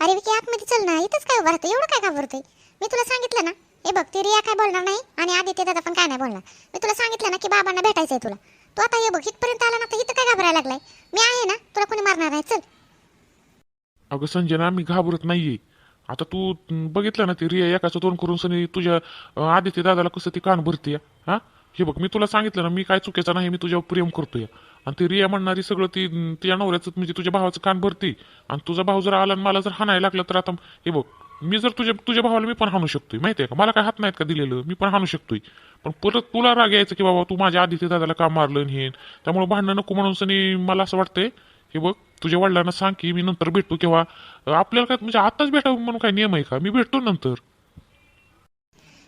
अरे विकी आतमध्ये चल ना इथंच काय उभा राहतो एवढं काय घाबरतोय? मी तुला सांगितलं ना. हे बघ ती रिया काय बोलणार नाही आणि आदित्य दादा पण काय नाही बोलणार. मी तुला सांगितलं ना की बाबांना भेटायचंय तुला. तू आता हे बघ इथपर्यंत आला ना तर इथं काय घाबरायला लागलाय? मी आहे ना तुला कोणी मारणार नाही. चल. अगं संजना मी घाबरत नाहीये. आता तू बघितलं ना ते रिया एकाचं दोन करून सनी तुझ्या अं, आदित्य दादाला कसं ती कान भरते हा? हे बघ मी तुला सांगितलं ना मी काय चुकीचं नाही मी तुझ्यावर प्रेम करतोय. आणि ती रिया म्हणणारी सगळं ती अं, तिच्या नवऱ्याचं म्हणजे तुझ्या भावाचं कान भरते. आणि तुझा भाऊ जर आला आणि मला जर हाणायला लागला तर आता हे बघ मी जर तुझ्या तुझ्या भावाला मी पण हाणू शकतोय माहितीये का? मला काय हात नाहीत का दिलेलं? मी पण हाणू शकतोय. पण परत तुला राग यायचं की बाबा तू माझ्या आदित्य दादाला का मारलं हे. त्यामुळे भांडणं नको म्हणून सनी मला असं वाटतंय हे बघ तुझ्या वडिलांना सांग की मी नंतर भेटतो किंवा आपल्याला काय म्हणजे आताच भेटावं म्हणून काय नियम आहे का? मी भेटतो नंतर.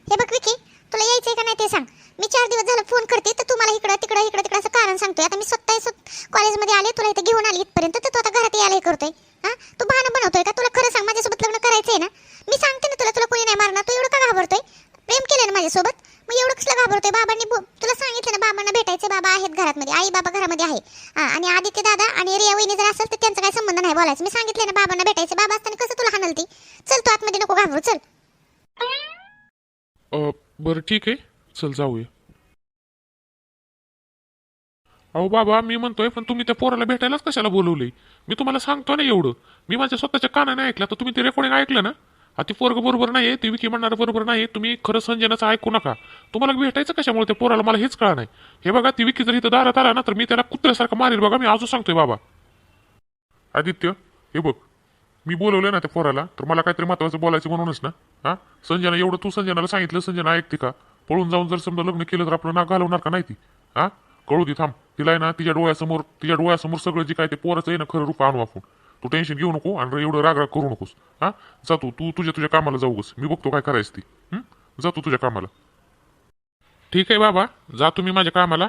हे बघ विकी तुला यायचंय का नाही ते सांग. मी चार दिवस झालं फोन करते तर तू मला इकडं तिकडं इकडं तिकडं असं कारण सांगतोय. आता मी स्वतः कॉलेजमध्ये आले तुला इथे घेऊन आली इथपर्यंत तर तू आता घरात यायला हे करतोय. हा? तू बहाणं बनवतोय का? तुला खरं सांग माझ्यासोबत लग्न करायचंय ना? मी सांगते ना तुला तुला कोणी नाही मारणार तू एवढं का घाबरतोय? प्रेम केलं ना माझ्यासोबत? मग एवढं कसलं घाबरतोय? बाबांनी तुला सांगितलं ना बाबांना भेटायचे बाबा आहेत घरामध्ये आई बाबा घरामध्ये आहे. हा आणि आदित्य दादा आणि रिया वहिनी जर असेल तर त्यांचा काही संबंध नाही बोलायचं. मी सांगितलं ना बाबांना भेटायचे बाबा असताना कसं तुला हाणल ती चल तू आतमध्ये नको घाबरू चल. बरं ठीक आहे. चल जाऊया. अहो बाबा मी म्हणतोय पण तुम्ही त्या पोराला भेटायलाच कशाला बोलवले मी तुम्हाला सांगतो ना एवढं. मी माझ्या स्वतःच्या कानाने ऐकलं तर तुम्ही ते रेकॉर्डिंग ऐकलं ना? हा ती पोरग बरोबर नाही ती विकी म्हणणार बरोबर नाही तुम्ही खरं संजनाचं ऐकू नका. तुम्हाला भेटायचं कशामुळे त्या पोराला? मला हेच कळा नाही हे बघा ती विकी जर इथं दारात आला ना तर मी त्याला कुत्र्यासारखं मारेल बघा मी अजून सांगतोय बाबा. आदित्य हे बघ. मी बोलवलं ना त्या पोराला तर मला काहीतरी महत्वाचं बोलायचं म्हणूनच ना? हा? संजना एवढं तू संजनाला सांगितलं संजना ऐकते का? पळून जाऊन जर समजा लग्न केलं तर आपलं नाक घालवणार का नाही ती? हा? कळू दे थांब. तिला आहे ना तिच्या डोळ्यासमोर तिच्या डोळ्यासमोर सगळं जे काय ते पोराचं आहे ना खरं रूप आणू आपण. तू टेन्शन घेऊ नको आणि एवढं राग राग करू नकोस. हा? जा तू तू तुझ्या तुझ्या कामाला जाऊगस मी बघतो काय करायचं ती. जातो जा तू तुझ्या कामाला. ठीक आहे बाबा जा तुम्ही माझ्या कामाला.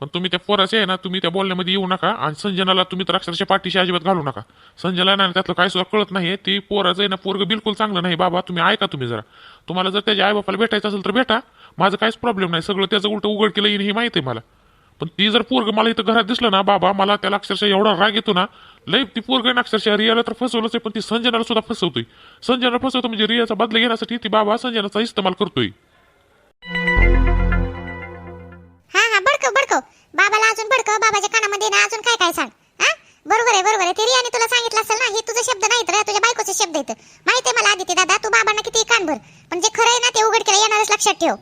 पण तुम्ही त्या पोराचे आहे ना तुम्ही त्या बोलण्यामध्ये येऊ नका आणि संजनाला तुम्ही तर अक्षरशः पाठीशी अजिबात घालू नका. संजनाला ना त्यातलं काय सुद्धा कळत नाही ती पोराचं आहे ना पोरग बिलकुल चांगलं नाही बाबा. तुम्ही ऐका तुम्ही जरा. तुम्हाला जर त्याच्या आईबापाला भेटायचं असेल तर भेटा. माझं काहीच प्रॉब्लेम नाही. सगळं त्याचं उलटं उघड केलं येईन हे माहिती आहे मला. पण ती जर पोरग मला इथं घरात दिसलं ना बाबा मला त्याला अक्षरशः एवढा राग येतो ना लय ती पोरग आहे अक्षरशः रियाला तर फसवलंच आहे पण ती संजनाला सुद्धा फसवतोय. संजनाला फसवतो म्हणजे रियाचा बदला घेण्यासाठी ती बाबा संजनाचा इस्तेमाल करतोय. हा हा बडकव बडकव. बाबाला अजून बडकव बाबाच्या कानामध्ये ना अजून काय काय सांग हा? बरोबर आहे बरोबर आहे. ते रियाने तुला सांगितलं असेल ना हे तुझे शब्द नाही तर तुझ्या बायकोचे शब्द आहेत. माहिती आहे मला आदित्य दादा तू बाबांना किती कानभर पण जे खरं आहे ना ते उघड केलं येणारच लक्षात ठेव.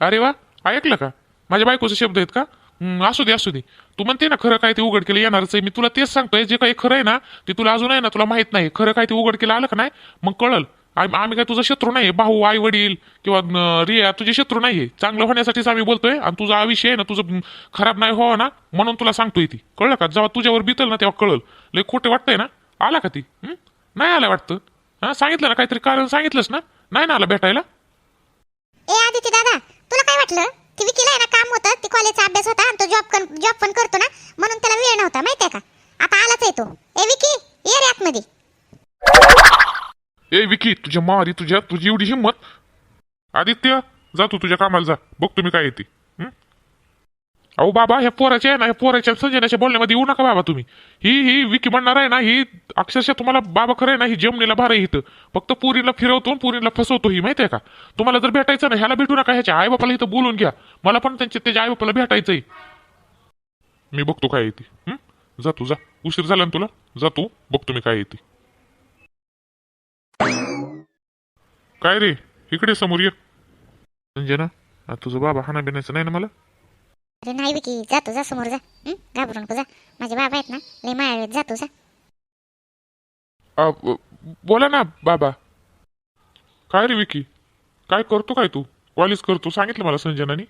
अरे वा ऐकलं का? माझ्या बायकोचे शब्द आहेत का? असू दे असू दे. तू म्हणते ना खरं काय ते उघड केलं येणारच आहे. मी तुला तेच सांगतोय जे काही खरं आहे ना ते तुला अजून आहे ना तुला माहीत नाही. खरं काय ते उघड केलं आलं का नाही? मग कळल. आम- आम्ही काय तुझा शत्रू नाही. भाऊ आई वडील किंवा न, रिया तुझे शत्रू नाहीये चांगलं होण्यासाठीच आम्ही बोलतोय आणि तुझा आयुष्य आहे ना तुझं खराब नाही हो ना म्हणून तुला सांगतोय ती. कळलं का? जेव्हा तुझ्यावर बितल ना तेव्हा कळल. लय खोटे वाटतंय ना? आला का ती? हं? नाही आला वाटतं. हा? सांगितलं ना काहीतरी कारण सांगितलंस ना? नाही ना आला भेटायला? ए आदित्य दादा तुला काय वाटलं? ती विकीला ना काम होतं ती कॉलेजचा अभ्यास होता आणि तो जॉब जॉब पण करतो ना म्हणून त्याला वेळ नव्हता माहितीये का? आता आलाच आहे तो. ए विकी ये रे आतमध्ये. ए विकी तुझ्या मारी तुझ्या तुझी एवढी हिंमत? आदित्य जा तू तुझ्या कामाला जा. बघ तुम्ही काय येते अहो बाबा ह्या पोराच्या आहे ना ह्या पोराच्या संजनाच्या बोलण्यामध्ये येऊ नका बाबा तुम्ही. ही ही विकी म्हणणार आहे ना ही अक्षरशः तुम्हाला बाबा खरं आहे ना ही जमनीला भार इथं. फक्त पुरीला फिरवतो पुरीला फसवतो ही माहिती आहे का? तुम्हाला जर भेटायचं ना ह्याला भेटू नका ह्याच्या आईबापाला इथं बोलून घ्या. मला पण त्यांच्या त्याच्या आईबापाला भेटायचंय. मी बघतो काय येते जा तू जा. उशीर झाला ना तुला? जा तू बघतो मी काय येते काय रे? इकडे समोर ये. संजना आ, तुझं बाबा हाना बिनायचं नाही ना मला? अरे नाही विकी जातो जा समोर जा. घाबरू नको जा. माझे बाबा आहेत ना लय माया जातो जा बोला ना बाबा. काय रे विकी? काय करतो काय तू? कॉलेज करतो सांगितलं मला संजनानी.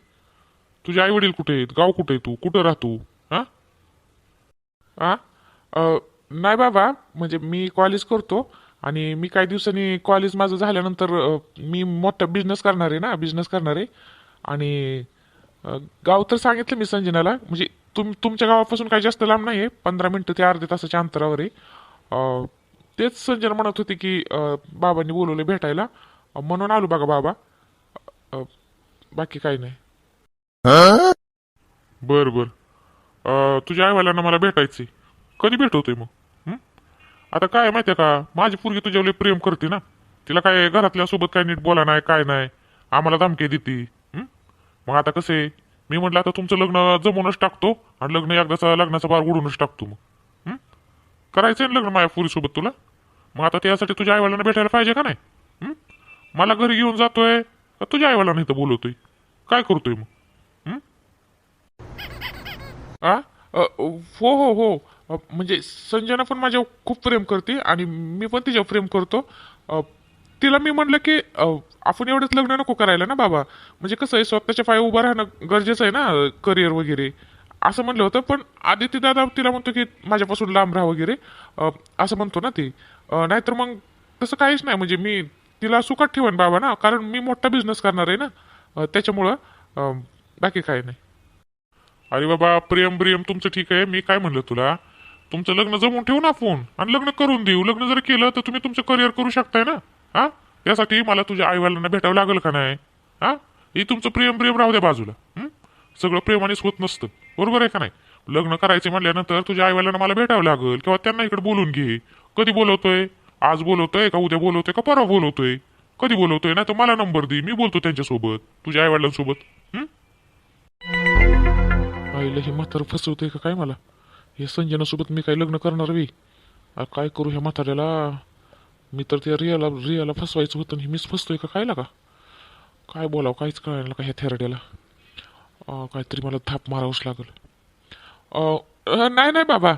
तुझे आई वडील कुठे आहेत? गाव कुठे आहे तू? कुठं राहतो? हा? हा? अ, नाही बाबा म्हणजे मी कॉलेज करतो आणि मी काही दिवसांनी कॉलेज माझं झाल्यानंतर अ, मी मोठा बिझनेस करणार आहे ना बिझनेस करणार. आहे आणि गाव तर सांगितलं मी संजनाला. म्हणजे तुम तुमच्या गावापासून काही जास्त लांब नाही आहे पंधरा मिनटं ते अर्ध्या तासाच्या अंतरावर आहे. तेच संजना म्हणत होते की बाबांनी बोलवले भेटायला. म्हणून आलो बघा बाबा. बाकी काही नाही. बर बर. तुझ्या आईवाल्यांना मला भेटायचंय. कधी भेटवतोय मग? आता काय आहे माहितीये का? माझी पोरगी तुझ्यावर प्रेम करते ना. तिला काय घरातल्या सोबत काय नीट बोला नाही काय नाही. आम्हाला धमकी देते. मग आता कसं आहे? मी म्हटलं आता तुमचं लग्न जमूनच टाकतो आणि लग्न एकदाचा लग्नाचा भार उडूनच टाकतो मग. करायचं करायचंय ना लग्न माझ्या पुरीसोबत तुला? मग आता त्यासाठी तुझ्या आईवडिलांना भेटायला पाहिजे का नाही? मला घरी घेऊन जातोय का तुझ्या आईवडिलांना इथं बोलवतोय? काय करतोय मग? आ? हो हो हो. म्हणजे संजना पण माझ्यावर खूप प्रेम करते आणि मी पण तिच्यावर प्रेम करतो. तिला मी म्हणलं की आपण एवढंच लग्न नको करायला ना बाबा. म्हणजे कसं आहे स्वतःच्या पाय उभं राहणं गरजेचं आहे ना करिअर वगैरे. असं म्हणलं होतं पण आदित्य दादा तिला म्हणतो की माझ्यापासून लांब राहा वगैरे. असं म्हणतो ना ती. नाहीतर मग तसं काहीच नाही. म्हणजे मी तिला सुखात ठेवन बाबा ना कारण मी मोठा बिझनेस करणार आहे ना. त्याच्यामुळं बाकी काही नाही. अरे बाबा प्रेम प्रेम तुमचं ठीक आहे. मी काय म्हणलं तुला? तुमचं लग्न जमवून ठेवू ना फोन आणि लग्न करून देऊ. लग्न जर केलं तर तुम्ही तुमचं करिअर करू शकताय ना. हा? त्यासाठी मला तुझ्या आईवडिलांना भेटावं लागेल का नाही? हा? हे तुमचं प्रेम प्रेम राहू द्या बाजूला. सगळं प्रेमानेच होत नसतं. बरोबर आहे का नाही? लग्न करायचं म्हणल्यानंतर तुझ्या आईवडिलांना मला भेटावं लागेल किंवा त्यांना इकडे बोलून घे. कधी बोलवतोय? आज बोलवतोय का उद्या बोलवतोय का परवा बोलवतोय? कधी बोलवतोय? नाही तर मला नंबर दे. मी बोलतो त्यांच्यासोबत तुझ्या आईवडिलांसोबत. हं? आईला हे म्हातारं फसवतंय का काय मला? हे संजनासोबत मी काय लग्न करणार वे काय करू ह्या म्हाताऱ्याला? मी तर त्या रियाला रियाला फसवायचं होतं आणि मीच फसतोय का काय लागा काय बोलावं काहीच कळायला का ह्या थेरड्याला. काहीतरी मला थाप मारावंच लागल. नाही नाही बाबा.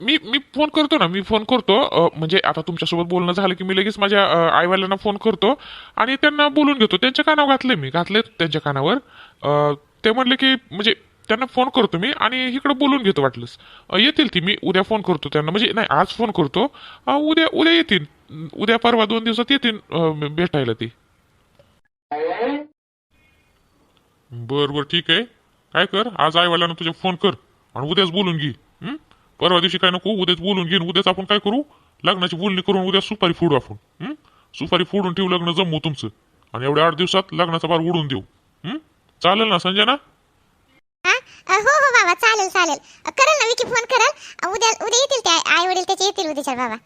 मी मी फोन करतो ना मी फोन करतो. म्हणजे आता तुमच्यासोबत बोलणं झालं की मी लगेच माझ्या आईवाल्यांना फोन करतो आणि त्यांना बोलून घेतो. त्यांच्या कानावर घातले मी. घातले त्यांच्या कानावर. ते म्हणले की म्हणजे त्यांना फोन करतो मी आणि इकडं बोलून घेतो वाटलंच येतील ती मी उद्या फोन करतो त्यांना. म्हणजे नाही आज फोन करतो. उद्या उद्या येतील. उद्या परवा दोन दिवसात येतील भेटायला ती. बर बर ठीक आहे. काय कर आज आईवाल्यानं तुझ्या फोन कर आणि उद्याच बोलून घे. परवा दिवशी काय नको उद्याच बोलून घे उद्याच आपण काय करू? लग्नाची बोलणी करून उद्या सुपारी फोडू आपण. सुपारी फोडून ठेवू लग्न जमवू तुमचं. आणि एवढ्या आठ दिवसात लग्नाचा बार उडून देऊ. चालेल ना संजना? हो? हो बाबा चालेल चालेल. करल ना विकी फोन करल उद्या उद्या येतील ते आई वडील त्याचे येतील उद्याच्या बाबा.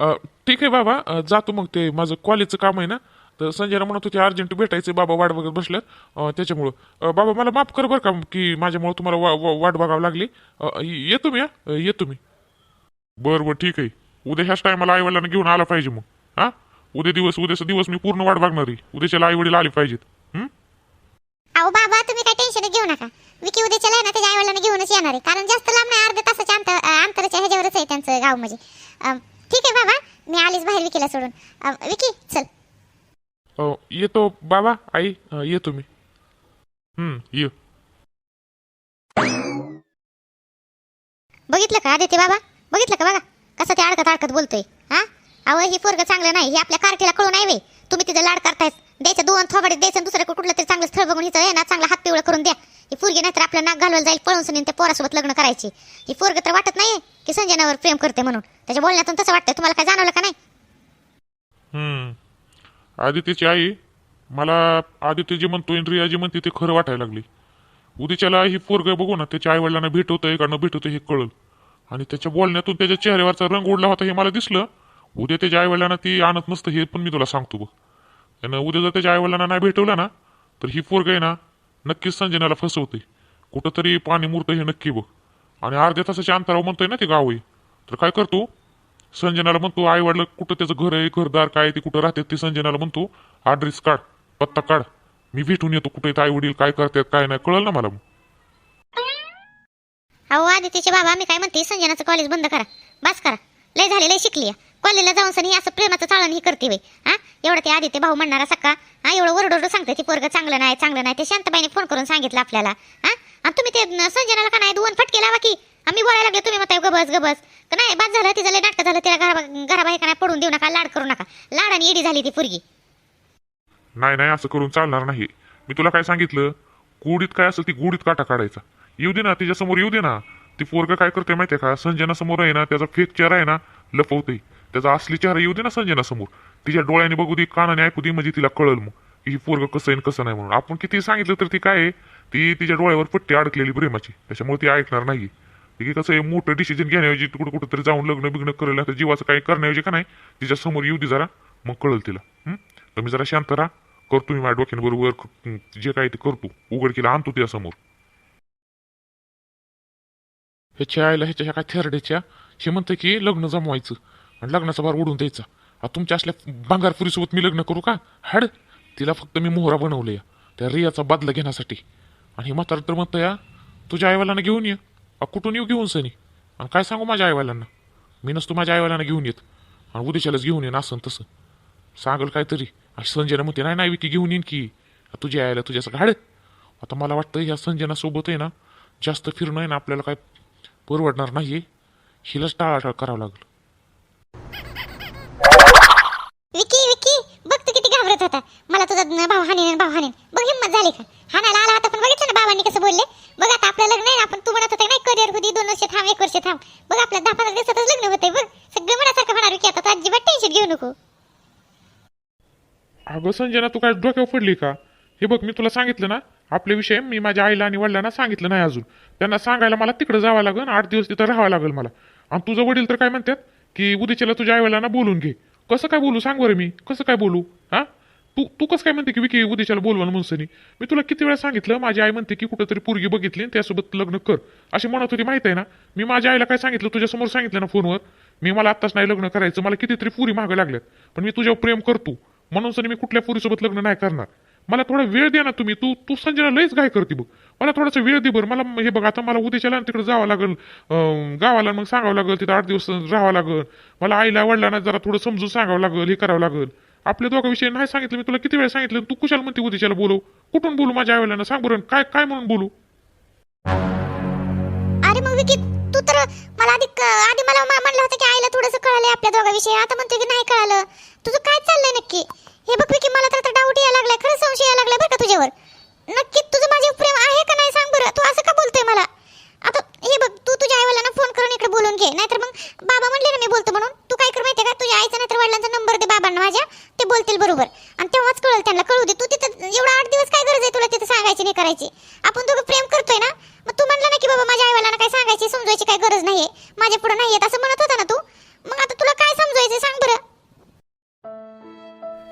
अ, ठीक आहे बाबा. अ, जातो मग ते माझं कॉलेजचं काम आहे ना. तर संजयला म्हणत होते अर्जंट भेटायचे बाबा वाट बघत बसल्यात. अ, त्याच्यामुळं. अ, बाबा मला माफ कर बरं का की माझ्यामुळं तुम्हाला वा, वा, वाट बघावं लागली. अ, येतो मी हा? अ, येतो मी. बरं बरं ठीक आहे. उद्या ह्याच टायमाला आईवडिलांना घेऊन आला पाहिजे मग हा? उद्या दिवस उद्याचा दिवस मी पूर्ण वाट बघणार आहे उद्याच्याला आई वडील आले पाहिजेत हं? अहो बाबा तुम्ही काय टेन्शन घेऊ नका. विकी उद्याच्या आहे ना त्याच्या आई वडिलांना घेऊनच येणार आहे. कारण जास्त लांब नाही अर्ध्या तासाच्या अंतर अंतराच्या ह्याच्यावरच आहे त्यांचं गाव म्हणजे. ठीक आहे बाबा मी आलीच बाहेर विकीला सोडून. विकी चल. अ, येतो बाबा आई. अ, येतो मी हं ये. बघितलं का आदित्य बाबा? बघितलं का बघा? कसं ते अडकत अडकत बोलतोय. हा? अहो ही पोरग चांगलं नाही हे आपल्या कारकीला कळू नाही वे तुम्ही तिथे लाड करताय द्यायचं दोन थोबाडे द्यायचं आणि कुठलं तरी चांगलं स्थळ बघून हिचं आहे ना चांगला हात पिवळं करून द्या. ही पोरगी नाही तर आपलं नाक घालवायला जाईल पळून सनी त्या पोरासोबत लग्न करायची. ही पोरग तर वाटत नाही की संजनावर प्रेम करते म्हणून. त्याच्या बोलण्यातून तसं वाटतंय. तुम्हाला काय जाणवलं का नाही? हम्म. आदित्यची आई मला आदित्य जे म्हणतो इंद्रिया जी म्हणते ते खरं वाटायला लागली. उद्याच्याला ही पोरग बघू ना त्याच्या आई वडिलांना भेटवतंय का न भेटवतंय हे कळलं. आणि त्याच्या बोलण्यातून त्याच्या चेहऱ्यावरचा रंग उडला होता हे मला दिसलं. उद्या त्याच्या आई वडिलांना ती आणत नसतं हे पण मी तुला सांगतो बघ. त्यानं उद्या जर त्याच्या आई वडिलांना नाही भेटवलं ना तर ही पोरग आहे ना नक्कीच संजनाला फसवते. कुठंतरी पाणी मुरतं हे नक्की बघ. आणि अर्ध्या तासाच्या अंतरावर म्हणतोय ना ते गाव आहे. तर काय करतो? संजनाला म्हणतो आई वडील कुठं त्याचं घर आहे घरदार काय ते कुठं राहतात ते संजनाला म्हणतो ॲड्रेस काढ पत्ता काढ. मी भेटून येतो कुठे आई वडील काय करतात काय नाही. कळलं ना मला मग? अहो आदित्यचे बाबा मी काय म्हणते संजनाचं कॉलेज बंद करा. बस करा. लय झाले लय शिकली कॉलेजला जाऊन सनी असं प्रेमाचं चाळण ही करते वे हा? एवढं ते आदित्य भाऊ म्हणणारा सका हा एवढं ओरडोरडं सांगते ती पोरग. चांगलं नाही चांगलं नाही. ते शांतबाईने फोन करून सांगितलं आपल्याला. हा? आणि तुम्ही ते संजनाला का नाही दोन फटके लावा की आम्ही बोलायला लागले तुम्ही म्हणताय गबस गबस. का नाही बाद झालं तिचं लय नाटक झालं तिला घरा घराबाहेर का नाही पडून देऊ नका लाड करू नका. लाड आणि एडी झाली ती पोरगी. नाही नाही असं करून चालणार नाही. मी तुला काय सांगितलं? गुडीत काय असेल ती गुडीत काटा काढायचा. येऊ दे ना तिच्या समोर येऊ दे ना. ती पोरग काय करते माहितीये का? संजना समोर आहे ना त्याचा फेक चेहरा आहे ना लपवते त्याचा असली चेहरा येऊ दे ना संजना समोर. तिच्या डोळ्याने बघू दे कानाने ऐकू दे म्हणजे तिला कळल मग. की ही पोरग कसं आहे कसं नाही म्हणून. आपण किती सांगितलं तर ती काय आहे? ती तिच्या डोळ्यावर पट्टी अडकलेली प्रेमाची. त्याच्यामुळे ती ऐकणार नाही की कसं आहे? मोठं डिसिजन घेण्याऐवजी कुठं कुठं तरी जाऊन लग्न बिग्न करायला तर जीवाचं काही करण्याऐवजी का नाही तिच्या समोर येऊ दे जरा मग कळल तिला. तुम्ही तर मी जरा शांत राहा. करतो मी माझ्या डोक्यांबरोबर जे काय ते करतो. उघडकीला आणतो तिच्या समोर. ह्याच्या आईला ह्याच्या ह्या काय थेरड्याच्या हे म्हणतं की लग्न जमवायचं. आणि लग्नाचा भार ओढून द्यायचा. आता तुमच्या असल्या बांगारपुरीसोबत मी लग्न करू का? हाड तिला फक्त मी मोहरा बनवलं या त्या रियाचा बदला घेण्यासाठी. आणि म्हातार तर म्हणतं या तुझ्या आईवालांना घेऊन ये. कुठून येऊ घेऊन सनी? आणि काय सांगू माझ्या आईवालांना मी नसतो माझ्या आईवालांना घेऊन येत. आणि उद्याच्यालाच घेऊन येईन असं तसं. सांगल काहीतरी. अशी संजना म्हणते नाही नाही विकी घेऊन येईन की. तुझ्या आईला तुझ्याचं घाड आता मला वाटतं ह्या संजनासोबत आहे ना जास्त फिरणं आहे ना आपल्याला काय परवडणार नाही हिलाच टाळाटाळ करावं लागलं. होता मला तुझा न- भाऊ हाणीन भाऊ हाणीन. बघ हिंमत झाली का? हाणायला आला होता पण बघितलं ना बाबांनी कसं बोलले? बघ आता आपलं लग्न आहे आपण तू म्हणत होता नाही करिअर होती दोन वर्ष थांब एक वर्ष थांब. बघ आपल्या दहा पंधरा दिवसातच लग्न होतंय बघ. सगळं मनासारखं होणार की आता तू अजिबात टेन्शन घेऊ नको. अगं संजना तू काय डोक्यावर पडली का? हे बघ मी तुला सांगितलं ना आपले विषय मी माझ्या आईला आणि वडिलांना सांगितलं नाही अजून. त्यांना सांगायला मला तिकडे जावं लागेल आठ दिवस तिथं राहावं लागेल मला. आणि तुझं वडील तर काय म्हणतात? की उद्याच्याला तुझ्या आईवडिलांना बोलून घे. कसं काय बोलू? सांग बरं मी. कसं काय बोलू? हा? तू तू कसं काय म्हणते की विकी उद्याच्याला बोलवा म्हणून सनी? मी तुला किती वेळा सांगितलं माझी आई म्हणते की कुठंतरी पोरगी बघितली आणि त्यासोबत लग्न कर. अशी म्हणत होती माहीत आहे ना? मी माझ्या आईला काय सांगितलं? तुझ्यासमोर सांगितलं ना फोनवर? मी मला आत्ताच नाही लग्न करायचं मला कितीतरी पुरी मागं लागल्यात. पण मी तुझ्यावर प्रेम करतो. म्हणून सनी मी कुठल्या पुरीसोबत लग्न नाही करणार. मला थोडा वेळ दे ना तुम्ही. तू तू संजयला लयच काय करते बघ. मला थोडासा वेळ दे बरं. मला हे बघ आता मला उद्याच्याला तिकडे जावं लागेल गावाला मग सांगावं लागेल तिथं आठ दिवस राहावं लागेल. मला आईला वडिलांना जरा थोडं समजून सांगावं लागेल हे करावं लागेल. आपल्या दोघांविषयी नाही सांगितलं मी तुला किती वेळ सांगितलं तू कुशाल म्हणते उद्याच्याला बोलव कुठून बोलू माझ्या आईवडिलांना? सांग बरं काय काय म्हणून बोलू? अरे मग विकी तू तर मला आधी आधी मला म्हणलं होतं की आईला थोडंसं कळलंय आपल्या दोघांविषयी. आता म्हणतो की नाही कळालं. तुझं काय चाललंय नक्की? हे बघ विकी मला तर डाऊट यायला लागलाय. खरं संशय यायला लागलाय बरं का तुझ्यावर? नक्की तुझं माझ्यावर प्रेम आहे का नाही सांग बरं तू असं का बोलतोय मला आता हे बघ तू तुझ्या आईवडिलांना फोन करून इकडे बोलून घे नाहीतर मग बाबा म्हणले ना मी बोलतो म्हणून तू काय कर माहितीये का तुझ्या आईचा नाहीतर वडिलांचा नंबर दे बाबांना माझ्या ते बोलतील बरोबर आणि तेव्हाच कळेल त्यांना कळू दे तू तिथं एवढा आठ दिवस काय गरज आहे तुला तिथं सांगायची नाही करायची आपण दोघं प्रेम करतोय ना मग तू म्हणलं ना की बाबा माझ्या आईवडिलांना काय सांगायची समजवायची काय गरज नाहीये माझ्या पुढे नाहीये असं म्हणत होता ना तू मग आता तुला काय समजवायचं सांग बरं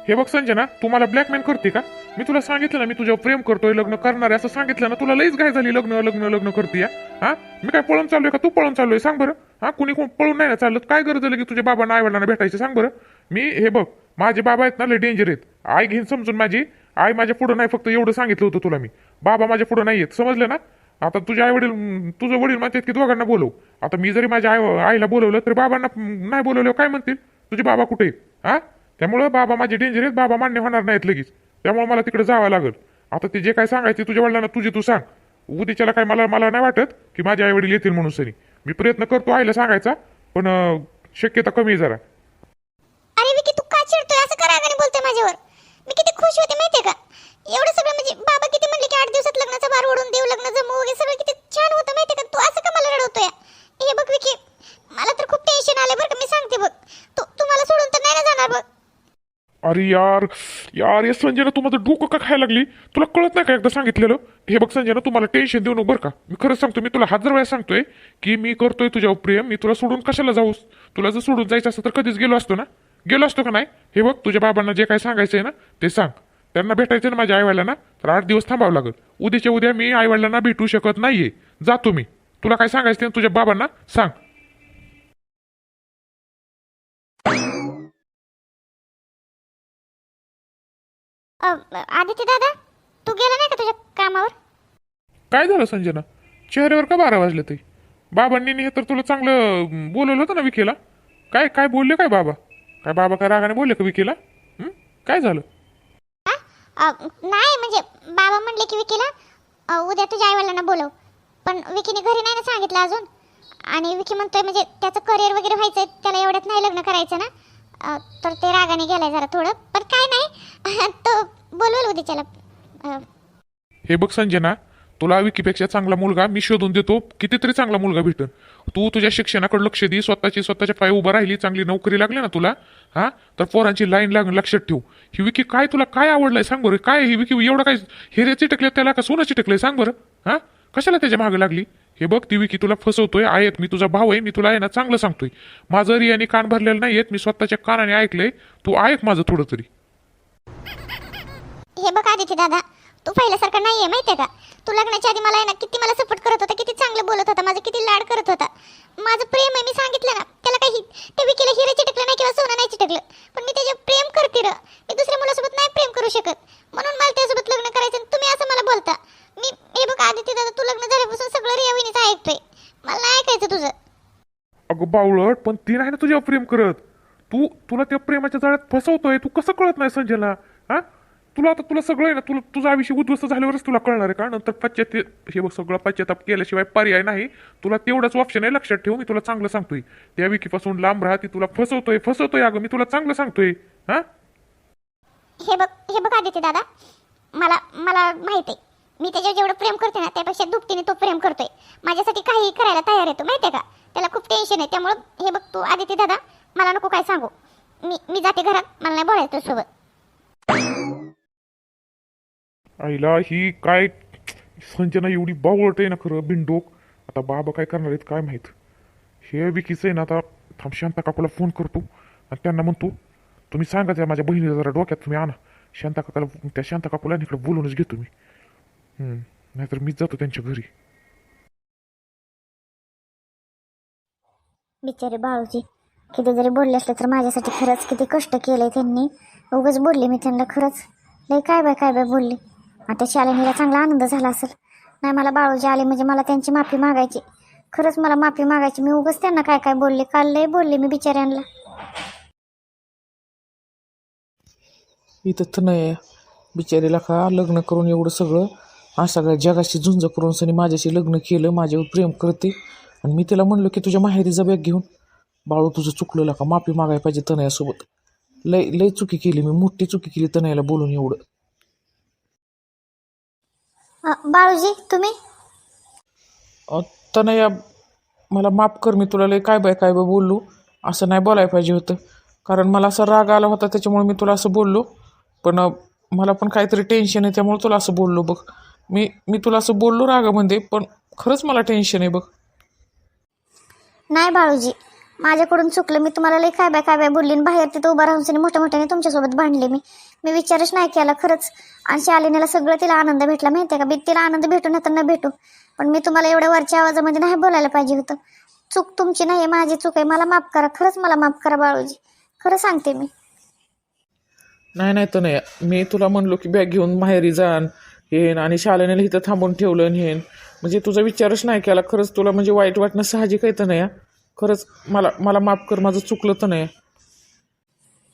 हे बघ संजना तू मला ब्लॅकमेल करते का? मी तुला सांगितलं ना मी तुझ्यावर प्रेम करतोय लग्न करणार आहे असं सांगितलं ना तुला लईच घाय झाली लग्न लग्न लग्न करते हा? मी काय पळून चाललोय का? तू पळून चाललोय सांग बरं. हा? कुणी कोण पळून नाही ना चाललं काय गरज झाली की तुझ्या बाबांना आईवडिलांना भेटायचं? सांग बरं. मी हे बघ माझे बाबा आहेत ना लय डेंजर आहेत. आई घेईन समजून माझी. आई माझ्या पुढं नाही फक्त एवढं सांगितलं होतं तुला मी. बाबा माझ्या पुढं नाही आहेत समजलं ना? आता तुझे आई वडील तुझं वडील म्हणतात की दोघांना बोलव. आता मी जरी माझ्या आई आईला बोलवलं तरी बाबांना नाही बोलवलं काय म्हणतील? तुझे बाबा कुठे आहेत? हा? त्यामुळं बाबा माझे डेंजर आहेत बाबा मान्य होणार नाहीत लगेच. त्यामुळे मला तिकडे जावं लागेल. आता ते जे काय सांगायचे तुझ्या वडिलांना तुझे तू सांग. उद्याच्याला काय मला मला नाही वाटत की माझे आई वडील येतील म्हणून सरी. मी प्रयत्न करतो आईला सांगायचा पण शक्यता कमी आहे जरा. अरे विकी तू का चिडतोय? असं का रागाने बोलतोय माझ्यावर? मी किती खुश होते माहितीये का? एवढं सगळं म्हणजे बाबा किती म्हणले की आठ दिवसात लग्नाचा भार ओढून देऊ लग्न जमू वगैरे सगळं किती छान होतं माहितीये का? तू असं का मला रडवतोय? हे बघ विकी मला तर खूप टेन्शन आले बरं का मी सांगते बघ. तू तू मला सोडून तर नाही ना जाणार बघ. अरे यार यार या संजयनं तू माझं डोकं का खायला लागली? तुला कळत नाही का एकदा सांगितलेलं? हे बघ संजयनं तुम्हाला टेन्शन देऊ नको बरं का. मी खरंच सांगतो मी तुला हजार वेळा सांगतोय की मी करतोय तुझ्यावर प्रेम मी तुला सोडून कशाला जाऊस? तुला जर सोडून जायचं असतं तर कधीच गेलो असतो ना? गेलो असतो का नाही? हे बघ तुझ्या बाबांना जे काय सांगायचं आहे ना ते सांग. त्यांना भेटायचं ना माझ्या आईवडिलांना तर आठ दिवस थांबावं लागेल. उद्याच्या उद्या मी आईवडिलांना भेटू शकत नाहीये. जातो मी तुला काय सांगायचं तुझ्या बाबांना सांग. आदित्य दादा तू गेला नाही का तुझ्या कामावर? काय झालं संजना? चेहऱ्यावर का बारा वाजले ते? बाबांनी हे तर तुला चांगलं बोलवलं होतं ना विकेला काय काय बोलले काय बाबा? काय बाबा काय रागाने बोलले का विकेला? काय झालं? नाही म्हणजे बाबा म्हणले की विकीला उद्या तुझ्या आईवडिलांना बोलव. पण विकीने घरी नाही ना सांगितलं अजून. आणि विकी म्हणतोय म्हणजे त्याचं करिअर वगैरे व्हायचंय त्याला एवढ्यात नाही लग्न करायचं ना. तर ते रागाने गेलाय जरा थोडं पण काय नाही. तो बोलवेल उद्याच्याला हे बघ संजना तुला विकीपेक्षा चांगला मुलगा मी शोधून देतो. कितीतरी चांगला मुलगा भेटन. तू तुझ्या शिक्षणाकडे लक्ष दे स्वतःची स्वतःच्या पाय उभं राहिली चांगली नोकरी लागली ना तुला? हा? तर पोरांची लाईन लागून लक्षात ठेव. ही विकी काय तुला काय आवडलंय सांग बरं? काय ही विकी एवढं काय हिरे चिटकले त्याला का सोनं चिटकलंय सांग बरं? हा? कशाला त्याच्यामागे लागली? हे बघ ती विकी तुला फसवतोय आहेत मी तुझा भाऊ आहे मी तुला आहे ना चांगलं सांगतोय. माझं रियाने कान भरलेलं नाहीयेत मी स्वतःच्या कानाने ऐकलंय तू ऐक माझं थोडं तरी. हे बघ आदिती दादा तू पहिल्यासारखं नाहीये माहितीये का? तू लग्नाच्या आधी मला आहे ना किती मला सपोर्ट करत होता किती चांगलं बोलत होता माझं किती लाड करत होता. माझं प्रेम आहे मी सांगितलं ना त्याला काही त्या विकीला हिरे चिटकलं नाही किंवा सोनं नाही चिटकलं. पण मी त्याचे प्रेम करते र. मी दुसऱ्या मुलासोबत नाही प्रेम करू शकत. म्हणून मला त्यासोबत लग्न करायचं तुम्ही असं मला बोलता. मी हे बघ आदिती दादा तू लग्न झाल्यापासून सगळं रिया वहिनीचं ऐकतोय. मला नाही ऐकायचं तुझं. अगं बावळट पण ती नाही ना तुझ्यावर प्रेम करत. तू तुला त्या प्रेमाच्या जाळ्यात फसवतोय. तू कसं कळत नाही संजयला? हा? तुला आता तुला सगळं आहे ना तुला तुझं आयुष्य उद्ध्वस्त झाल्यावरच तुला कळणार आहे का? नंतर पश्चात हे बघ सगळं पश्चाताप केल्याशिवाय पर्याय नाही. तुला तेवढंच ऑप्शन आहे लक्षात ठेव मी तुला चांगलं सांगतोय. त्या विकीपासून लांब राहा ती तुला फसवतोय फसवतोय. अगं मी तुला चांगलं सांगतोय. हा? हे बघ हे बघ आदित्य दादा. मला मला माहिती आहे. मी त्याच्यावर जेवढं प्रेम करते ना त्यापेक्षा दुपटीने तो प्रेम करतोय. माझ्यासाठी काही करायला तयार येतो माहिती आहे का? त्याला खूप टेन्शन आहे. त्यामुळं हे बघ तू आदित्य दादा मला नको काय सांगू. मी मी जाते घरात मला नाही बोलायचं तुझ्यासोबत आईला ही काय संजना एवढी बावळट आहे ना खरं बिनडोक. आता बाबा काय करणार आहेत काय माहीत. हे विकीचं आहे ना आता थांब शांता काकूला फोन करतो. आणि त्यांना म्हणतो तुम्ही सांगा त्या माझ्या बहिणीला जरा डोक्यात तुम्ही आणा. शांता काकाला त्या शांता काकूला इकडे बोलूनच घेतो मी. नाहीतर मीच जातो त्यांच्या घरी बिचारे बाळूजी किती जरी बोलले असले तर माझ्यासाठी खरंच किती कष्ट केले त्यांनी उगाच बोलले मी त्यांना खरंच लय काय बाय काय बाय बोलले आता शालिनीला चांगला आनंद झाला असेल नाही मला बाळूजी आले म्हणजे मला त्यांची माफी मागायची खरंच मला माफी मागायची मी उगाच त्यांना काय काय बोलले काल लय बोलले मी बिचाऱ्यांना इथं तर नाही बिचारीला का लग्न करून एवढं सगळं हा सगळ्या जगाशी झुंज करून सनी माझ्याशी लग्न केलं माझ्यावर प्रेम करते. आणि मी तिला म्हणलो की तुझ्या माहेरीचा बॅग घेऊन बाळू तुझं चुकलं का? माफी मागायला पाहिजे तनयासोबत. लय लय चुकी केली मी मोठी चुकी केली तनयाला बोलून एवढं. बाळूजी तुम्ही? तनया मला माफ कर मी तुला लय काय बाय काय बाय बोललो. असं नाही बोलायला पाहिजे होतं. कारण मला असा राग आला होता त्याच्यामुळे मी तुला असं बोललो. पण मला पण काहीतरी टेन्शन आहे त्यामुळे तुला असं बोललो बघ. मी मी तुला असं बोललो रागामध्ये पण खरंच मला टेन्शन आहे बघ. नाही बाळूजी माझ्याकडून चुकलं. मी तुम्हाला लई काय बाय काय बाय बोलली आणि बाहेर तिथं उभा राहून सनी मोठ्या मोठ्याने तुमच्यासोबत भांडले मी. मी विचारच नाही केला खरंच. आणि शालिनीला सगळं तिला आनंद भेटला माहिती आहे का? बी तिला आनंद भेटू नाही तर न भेटू. पण मी तुम्हाला एवढ्या वरच्या आवाजामध्ये नाही बोलायला पाहिजे होतं. चूक तुमची नाही आहे माझी चूक आहे. मला माफ करा खरंच मला माफ करा बाळूजी. खरं सांगते मी. नाही नाही तर नाही. मी तुला म्हणलो की बॅग घेऊन माहेरी जाण हेन आणि शाळेने इथं थांबून ठेवलं आणि हेन. म्हणजे तुझा विचारच नाही केला. खरंच तुला म्हणजे वाईट वाटणं साहजिक आहे तर नाही खरंच मला मला माफ कर माझं चुकलं तर नाही.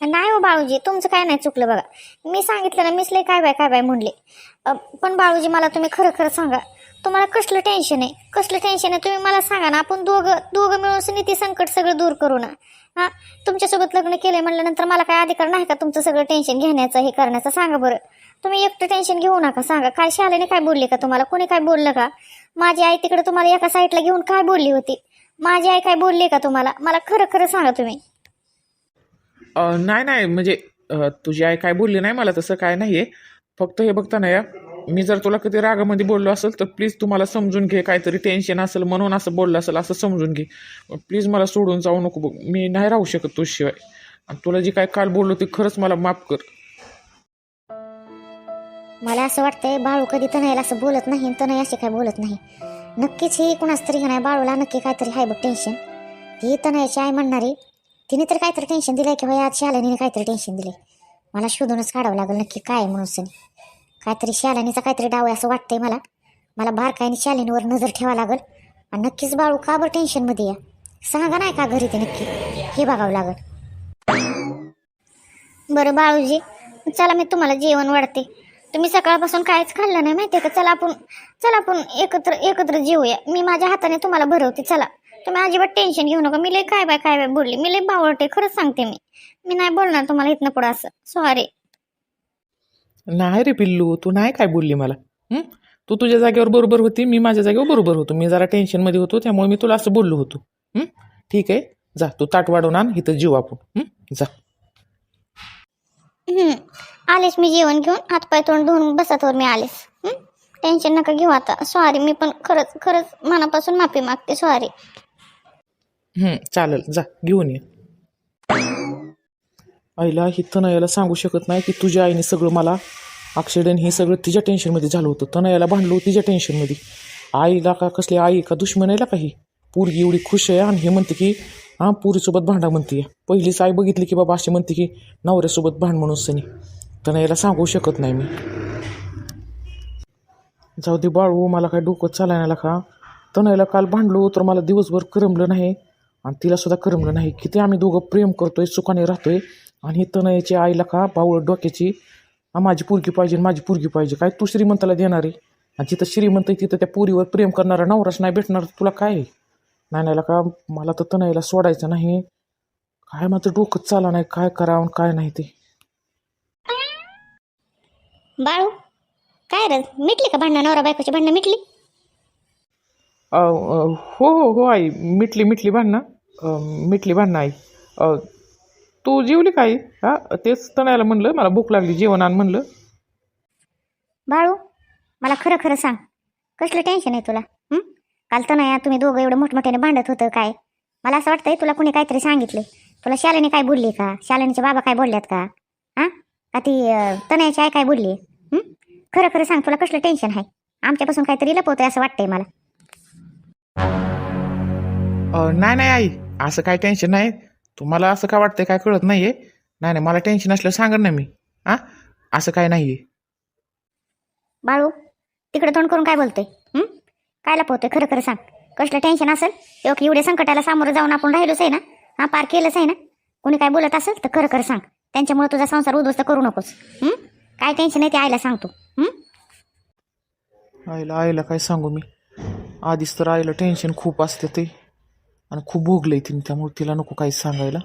नाही हो बाळूजी तुमचं काय नाही चुकलं बघा. मी सांगितलं ना मिसले काय बाय काय बाय म्हणले. पण बाळूजी मला तुम्ही खरं खरं सांगा. तुम्हाला कसलं टेन्शन आहे? कसलं टेन्शन आहे? तुम्ही मला सांगा ना आपण दोघं दोघं मिळून सनी संकट सगळं दूर करू ना. हां? तुमच्यासोबत लग्न केलं म्हटल्यानंतर मला काय अधिकार नाही का तुमचं सगळं टेन्शन घेण्याचं हे करण्याचं? सांगा बरं. तुम्ही एकटं टेन्शन घेऊ नका. सांगा काय शालेने काय बोलले का तुम्हाला? कोणी काय बोललं का? माझी आई तिकडे तुम्हाला एका साईडला घेऊन काय बोलली होती? माझी आई काय बोलली का तुम्हाला? मला खरं खरं सांगा तुम्ही. अ, नाही नाही म्हणजे अ, तुझी आई काय बोलली नाही मला तसं काय नाही आहे फक्त हे बघता नाही मी जर तुला कधी रागामध्ये बोललो असेल तर प्लीज तुम्हाला समजून घे काहीतरी टेन्शन असेल म्हणून असं बोललं असेल असं समजून घे. प्लीज मला सोडून जाऊ नको बघ. मी नाही राहू शकत तुझ्याशिवाय. आणि तुला जी काय काल बोललो ते खरंच मला माफ कर. मला असं वाटतंय बाळू कधी तनयाला असं बोलत नाही तनय असे काय बोलत नाही. नक्कीच ही कुणाच तरी नाही बाळूला नक्की काहीतरी आहे बघ टेन्शन ती तनयाची आई म्हणणारी. तिने तर काहीतरी टेन्शन दिलंय किंवा या शालिनीने काहीतरी टेन्शन दिले मला शोधूनच काढावं लागेल नक्की काय आहे म्हणून सनी. काहीतरी शालिनीचा काहीतरी डाव आहे असं वाटतंय मला. मला बारकाईने शालिनीवर नजर ठेवा लागेल. आणि नक्कीच बाळू का बरं टेन्शनमध्ये या सांगा नाही का घरी ते नक्की? हे बघावं लागेल. बरं बाळूजी चला मी तुम्हाला जेवण वाढते. तुम्ही सकाळपासून काहीच खाल्लं नाही माहितीये का? चला आपण चला आपण एकत्र एकत्र जेवूया मी माझ्या हाताने तुम्हाला भरवते. चला. तुम्ही अजिबात टेन्शन घेऊ नका. मी लय काय बाय काय बाय बोलली. मी लय बावळते खरंच सांगते मी. मी नाही बोलणार तुम्हाला इथनं पुढं असं. सॉरी नाही रे पिल्लू तू नाही काय बोलली मला? हं? तू तुझ्या जागेवर बरोबर होती मी माझ्या जागेवर बरोबर होतो. मी जरा टेन्शनमध्ये होतो त्यामुळे मी तुला असं बोललो होतो. हं? ठीक आहे. जा तू ताट वाढवून आण. इथं जीव आपण. हं? जा. हम्म. आलेच मी जेवण घेऊन हातपाय तोंड धुवून बसातवर मी आलेस. टेन्शन नका घेऊ आता. सॉरी मी पण खरंच खरंच मनापासून माफी मागते. सॉरी चालेल. जा घेऊन ये. आईला ही तनयाला सांगू शकत नाही की तुझ्या आईने सगळं मला ॲक्सिडेंट हे सगळं तिच्या टेन्शनमध्ये झालं होतं. तनयाला भांडलो तिच्या टेन्शनमध्ये आईला का कसली आई का दुश्मन आहे का ही पोरगी एवढी खुश आहे आणि हे म्हणते की हां पुरीसोबत भांडा म्हणते. पहिलीच आई बघितली की बाबा अशी म्हणते की नवऱ्यासोबत भांड म्हणून सनी. तनयाला सांगू शकत नाही मी. जाऊ दे बाळू मला काय डोकं चालायला का तनयला काल भांडलो तर मला दिवसभर करमलं नाही. आणि तिला सुद्धा करमलं नाही. किती आम्ही दोघं प्रेम करतोय सुखाने राहतोय. आणि ही तनयाची आईला का बावळ डोक्याची. माझी पुरगी पाहिजे माझी पुरगी पाहिजे. काय तू श्रीमंताला देणार आहे? आणि जिथं श्रीमंत आहे तिथं त्या पुरीवर प्रेम करणारा नवराश नाही भेटणार. तुला काय आहे? नाही नाहीला का मला तर तनयाला सोडायचं नाही. काय माझं डोकं चाला नाही. काय करावं आणि काय नाही ते. बाळू काय रे? मिटली का भांडणं? नवरा बायकोची भांडणं मिटली? अ, अ, हो हो हो आई. मिटली मिटली भांडणं. अ, मिटली भांडणं आई. अ, तू जेवली काय हा तेच तणायला म्हणलं. मला भूक लागली जेवण आण म्हणलं. बाळू मला खरं खरं सांग. कसलं टेन्शन आहे तुला? हं? काल तर नाही तुम्ही दोघं एवढं मोठमोठ्याने भांडत होतं काय? मला असं वाटतंय तुला कोणी काहीतरी सांगितले तुला शालेने काय बोलली का? शालेनीचे बाबा काय बोलल्यात का? हां? का ती अं, तनयाची आई काय बोलली? खरं खरं सांग तुला कसलं टेन्शन आहे? आमच्यापासून काहीतरी लपवतंय असं वाटतंय मला. नाही नाही आई. असं काय टेन्शन नाही. तुम्हाला असं काय वाटतंय काय कळत नाही आहे नाही नाही मला टेन्शन असलं सांगन ना मी. हां असं काय नाही आहे बाळू तिकडे तोंड करून काय बोलतोय? हं? काय लपवतोय? खरं खरं सांग. कसलं टेन्शन असेल? तेव्हा की एवढ्या संकटाला सामोरं जाऊन आपण राहिलोच आहे ना? हा पार केलंच आहे ना? कोणी काय बोलत असेल तर खरं खरं सांग. त्यांच्यामुळे तुझा संसार उद्ध्वस्त करू नकोस. हं? काय टेन्शन आहे ते आईला सांगतो आईला आईला काय सांगू मी? आधीच तर आईला टेन्शन खूप असते ते. आणि खूप भोगलं आहे तिने त्यामुळे तिला नको काही सांगायला.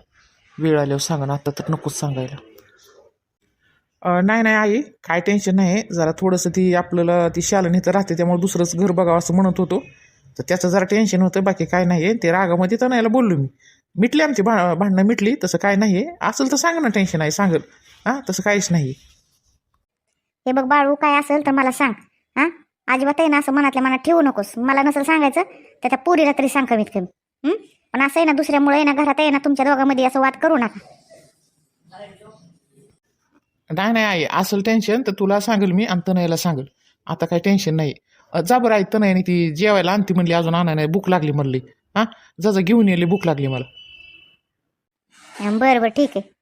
वेळ आल्यावर सांगा ना आता तर नकोच सांगायला. नाही नाही आई काय टेन्शन नाही. जरा थोडंसं ती आपल्याला ती शालन इथं राहते त्यामुळे दुसरंच घर बघावं असं म्हणत होतो. तर त्याचं जरा टेन्शन होतं बाकी काय नाही आहे ते रागामध्ये तर नाहीला बोललो मी. मिटली आमची भा भांडणं मिटली तसं काय नाही आहे असेल तर सांग ना टेन्शन आहे सांगल. हां तसं काहीच नाही हे बघ बाळू काय असेल तर मला सांग. हां? अजिबात आहे ना असं मनातल्या मनात ठेवू नकोस. मला नसेल सांगायचं तर त्या पुरीला तरी सांग कमीत कमी? पण असं आहे ना दुसऱ्यामुळे ना घरात आहे ना तुमच्या दोघांमध्ये असं वाद करू नका. नाही नाही आई असेल टेन्शन तर तुला सांगेल मी आणि तनयाला सांगेल. आता काही टेन्शन नाही. जा बरं आई तनयाने ती जेवायला आणती म्हणली अजून आणा नाही भूक लागली म्हणली. हां? जा जा घेऊन येली भूक लागली मला. बरं बरं ठीक आहे.